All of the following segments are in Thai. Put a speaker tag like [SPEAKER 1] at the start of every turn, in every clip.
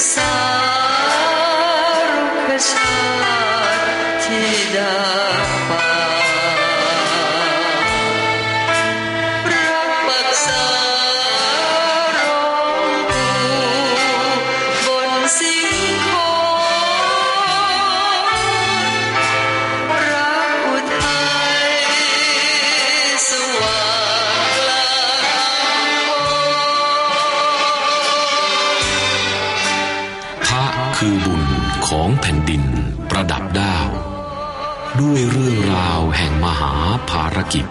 [SPEAKER 1] sun. คือ
[SPEAKER 2] บุญของแผ่นดินประดับดาว ด้วยเรื่องราวแห่งมหาภารกิจ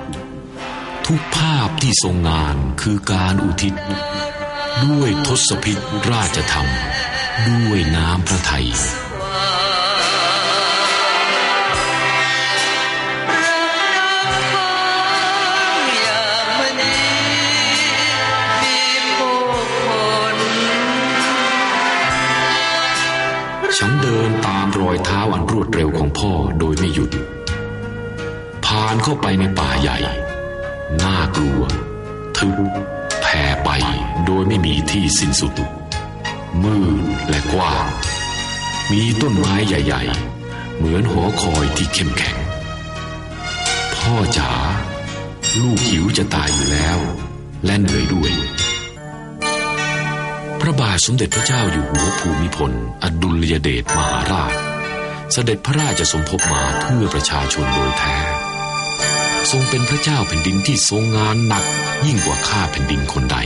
[SPEAKER 2] ทุกภาพที่ทรงงานคือการอุทิศ ด้วยทศพิษราชธรรม ด้วยน้ำพระทัย ฉันเดินตามรอยเท้าอันรวดเร็วของพ่อโดยไม่หยุด ผ่านเข้าไปในป่าใหญ่ น่ากลัว ทึบแผ่ไปโดยไม่มีที่สิ้นสุด มืดและกว้าง มีต้นไม้ใหญ่ ๆ เหมือนหอคอยที่เข้มแข็ง พ่อจ๋าลูกหิวจะตายอยู่แล้ว และเหนื่อยด้วย ระบาทสมเด็จพระเจ้าอยู่หัวภูมิพล อดุลยเดชมหาราช เสด็จพระราชสมภพมาเพื่อประชาชนโดยแท้ ทรงเป็นพระเจ้าแผ่นดินที่ทรงงานหนักยิ่งกว่าข้าแผ่นดินคนใด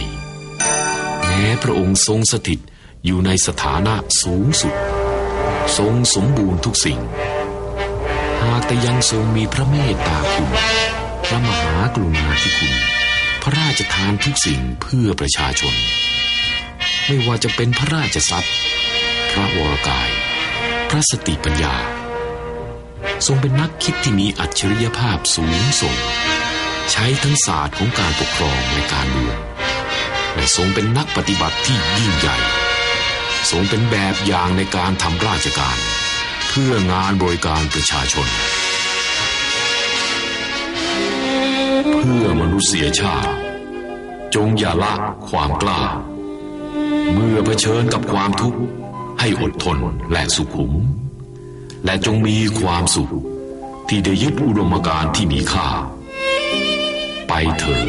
[SPEAKER 2] แม้พระองค์ทรงสถิตอยู่ในสถานะสูงสุด ทรงสมบูรณ์ทุกสิ่ง หากแต่ยังทรงมีพระเมตตาคุณ พระมหากรุณาธิคุณ พระราชทานทุกสิ่งเพื่อประชาชน ไม่ว่าจะเป็นพระราชทรัพย์ พระวรกาย พระสติปัญญา ทรงเป็นนักคิดที่มีอัจฉริยภาพสูงส่ง ใช้ทั้งศาสตร์ของการปกครองและการเมืองและทรงเป็นนักปฏิบัติที่ยิ่งใหญ่ ทรงเป็นแบบอย่างในการทำราชการ เพื่องานบริการประชาชน เพื่อมนุษยชาติ จงอย่าละความกล้า เมื่อเผชิญกับความทุกข์ให้อดทนและสุขุม และจงมีความสุข ที่ได้ยึดอุดมการณ์ที่มีค่า ไปเถิด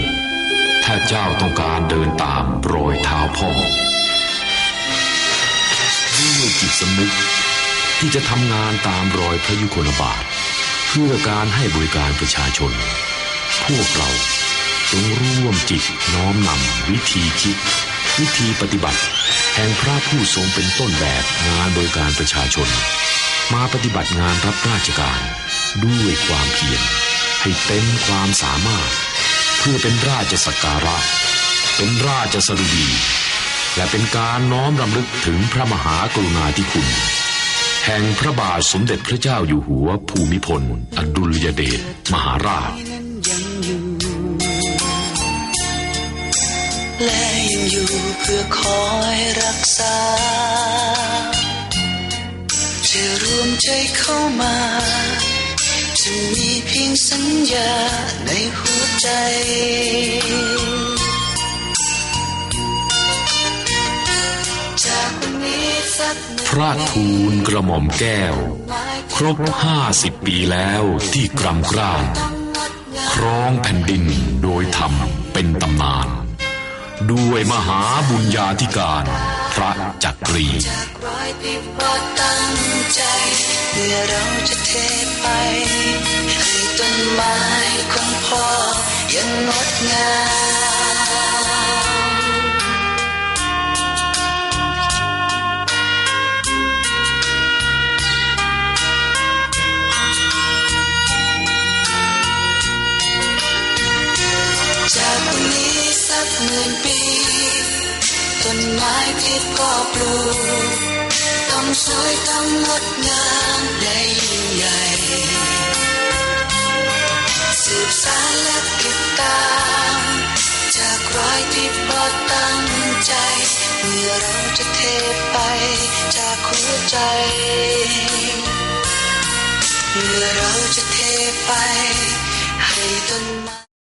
[SPEAKER 2] ถ้าเจ้าต้องการเดินตามรอยเท้าพ่อด้วยจิตสำนึกที่จะทำงานตามรอยพระยุคลบาท เพื่อการให้บริการประชาชน พวกเราจงร่วมจิตน้อมนำวิธีคิด วิธีปฏิบัติ แห่งพระผู้ทรงเป็นต้นแบบงานบริการประชาชน มาปฏิบัติงานรับราชการ ด้วยความเพียรให้เต็มความสามารถ เพื่อเป็นราชสักการะ เป็นราชสดุดี และเป็นการน้อมรำลึกถึงพระมหากรุณาธิคุณ แห่งพระบาทสมเด็จพระเจ้าอยู่หัวภูมิพล อดุลยเดชมหาราช
[SPEAKER 1] และยังอยู่เพื่อคอยรักษา จะรวมใจเข้ามา จะมีเพียงสัญญาในหัวใจจากนี้สัก
[SPEAKER 2] พระทูลกระหม่อมแก้ว ครบห้าสิบปีแล้วที่กรำกร้านครองแผ่นดินโดยธรรมเป็นตำนาน ด้วยมหาบุญญาธิการ พระจักรี
[SPEAKER 1] ต้นไม้ของพ่อยังงดงาม มื่นปีต้นไม้ที่พ่อปลูกต้องสวยต้องงดงามและยิ่งใหญ่สืบสานและติดตามจากรอยที่พ่อตั้งใจเมื่อเราจะเทไปจากหัวใจเมื่อเราจะเทไปให้ต้นไม้